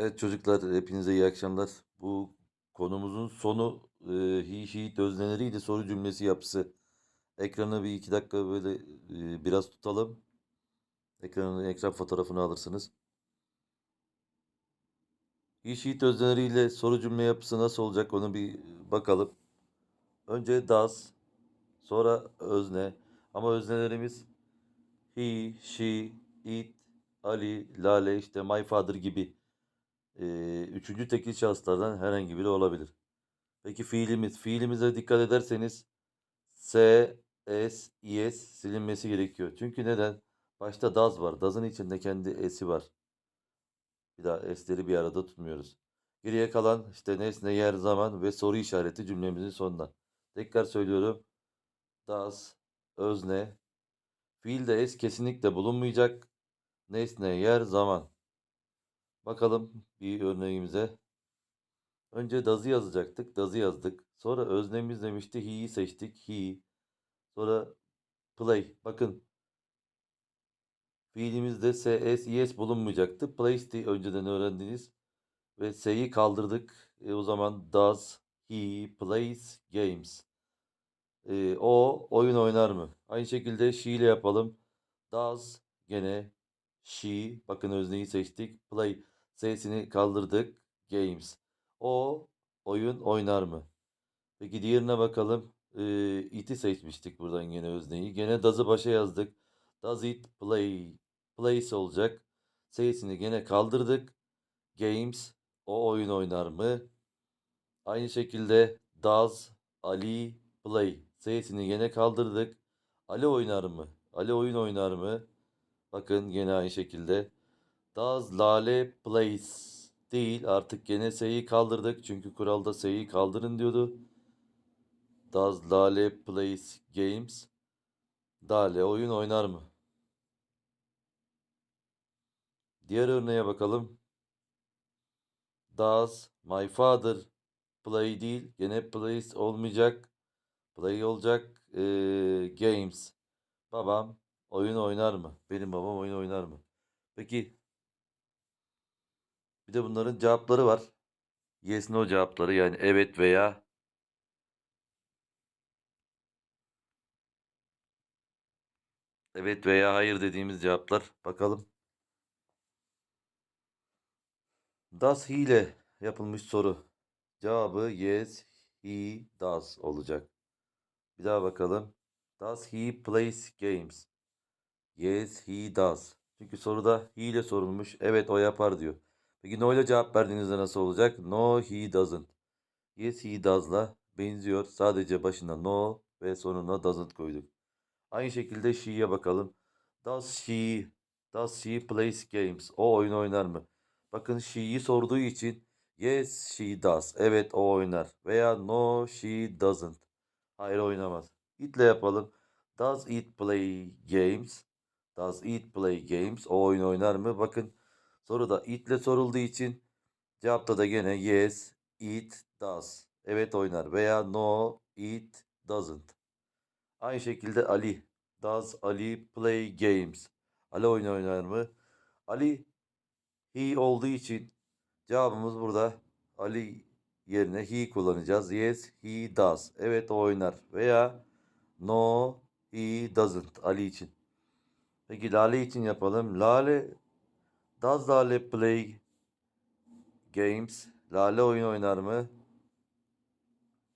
Evet çocuklar hepinize iyi akşamlar. Bu konumuzun sonu e, he, she özneleriydi soru cümlesi yapısı. Ekranı bir iki dakika böyle e, biraz tutalım. Ekranın ekran fotoğrafını alırsınız. He, she özneleriyle soru cümle yapısı nasıl olacak onu bir bakalım. Önce does, sonra özne. Ama öznelerimiz he, she, it, Ali, Lale, işte my father gibi e, üçüncü tekil şahıslardan herhangi biri olabilir. Peki fiilimiz. Fiilimize dikkat ederseniz S, S, es silinmesi gerekiyor. Çünkü neden? Başta does var. Does'ın içinde kendi s'i var. Bir daha s'leri bir arada tutmuyoruz. Geriye kalan işte nesne, yer, zaman ve soru işareti cümlemizin sonunda. Tekrar söylüyorum. Does, özne. Fiilde s kesinlikle bulunmayacak. Nesne, yer, zaman. Bakalım bir örneğimize. Önce does'ı yazacaktık. Does'ı yazdık. Sonra öznemiz demişti. He'yi seçtik. He. Sonra play. Bakın. Fiilimizde S, S, es bulunmayacaktı. Place'ti önceden öğrendiniz. Ve S'yi kaldırdık. E, o zaman does he plays games? E, o oyun oynar mı? Aynı şekilde she ile yapalım. Does gene she. Bakın özneyi seçtik. Play. S'sini kaldırdık. Games. O oyun oynar mı? Peki diğerine bakalım. Ee, it'i seçmiştik buradan yine özneyi. Gene does'ı başa yazdık. Does it play? Plays olacak. S'sini gene kaldırdık. Games. O oyun oynar mı? Aynı şekilde does Ali play? S'sini gene kaldırdık. Ali oynar mı? Ali oyun oynar mı? Bakın gene aynı şekilde. Does Lale plays? Değil. Artık gene S'yi kaldırdık. Çünkü kuralda S'yi kaldırın diyordu. Does Lale plays games? Lale oyun oynar mı? Diğer örneğe bakalım. Does my father play değil. Gene plays olmayacak. Play olacak. Ee, games. Babam oyun oynar mı? Benim babam oyun oynar mı? Peki bir de bunların cevapları var. Yes no cevapları yani evet veya evet veya hayır dediğimiz cevaplar. Bakalım. Does he ile yapılmış soru. Cevabı yes he does olacak. Bir daha bakalım. Does he plays games? Yes he does. Çünkü soruda he ile sorulmuş. Evet o yapar diyor. Peki no ile cevap verdiğinizde nasıl olacak? No he doesn't. Yes he does'la benziyor. Sadece başına no ve sonuna doesn't koyduk. Aynı şekilde she'ye bakalım. Does she does she plays games? O oyun oynar mı? Bakın she'yi sorduğu için yes she does. Evet o oynar. Veya no she doesn't. Hayır oynamaz. It'le yapalım. Does it play games? Does it play games? O oyun oynar mı? Bakın soruda it'le sorulduğu için cevapta da gene yes it does. Evet oynar. Veya no it doesn't. Aynı şekilde Ali. Does Ali play games? Ali oyun oynar mı? Ali he olduğu için cevabımız burada Ali yerine he kullanacağız. Yes he does. Evet o oynar. Veya no he doesn't. Ali için. Peki Lale için yapalım. Lale does Lale play games? Lale oyun oynar mı?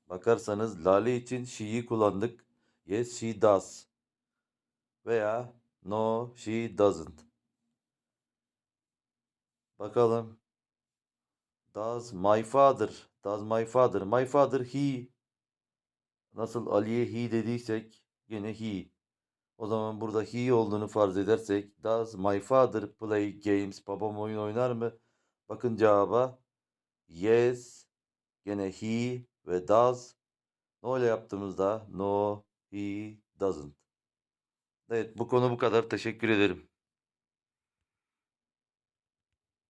Bakarsanız Lale için she'yi kullandık. Yes she does. Veya no she doesn't. Bakalım. Does my father, does my father, my father he. Nasıl Ali'ye he dediysek yine he. O zaman burada he olduğunu farz edersek does my father play games? Babam oyun oynar mı? Bakın cevaba yes gene he ve does. No ile yaptığımızda no he doesn't. Evet bu konu bu kadar. Teşekkür ederim.